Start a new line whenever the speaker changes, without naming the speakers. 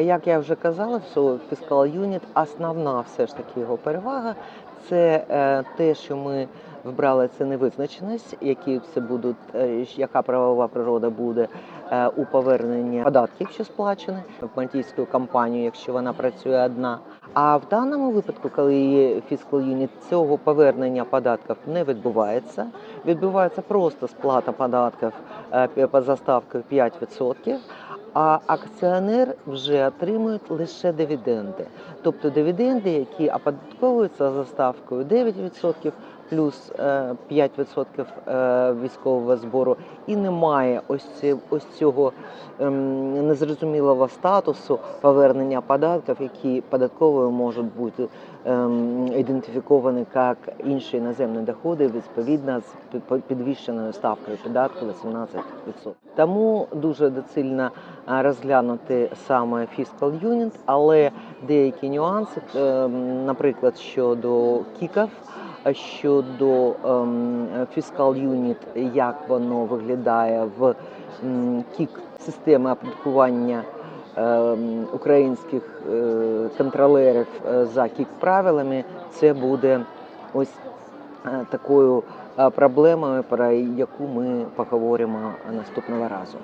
Як я вже казала, що Fiscal Unit, основна все ж таки його перевага це е, те, що ми вбрали це невизначеність, які це будуть, е, яка правова природа буде е, у поверненні податків, що сплачені в мальтійську компанію, якщо вона працює одна. А в даному випадку, коли є Fiscal Unit, цього повернення податків не відбувається. Відбувається просто сплата податків по заставкою 5%, а акціонер вже отримує лише дивіденди. Тобто дивіденди, які оподатковуються за ставкою 9% плюс е, 5% е, військового збору, і немає ось, ось цього ем, незрозумілого статусу повернення податків, які податковою можуть бути ем, ідентифіковані як інші іноземні доходи відповідно з підвищеною ставкою податку 18%. Тому дуже доцільно розглянути саме Fiscal Unit, але деякі нюанси, ем, наприклад, щодо кіків, щодо ем, Fiscal Unit, як воно виглядає в кік системи оподаткування ем, українських е, контролерів е, за кік правилами, це буде ось е, такою проблемою, про яку ми поговоримо наступного разу.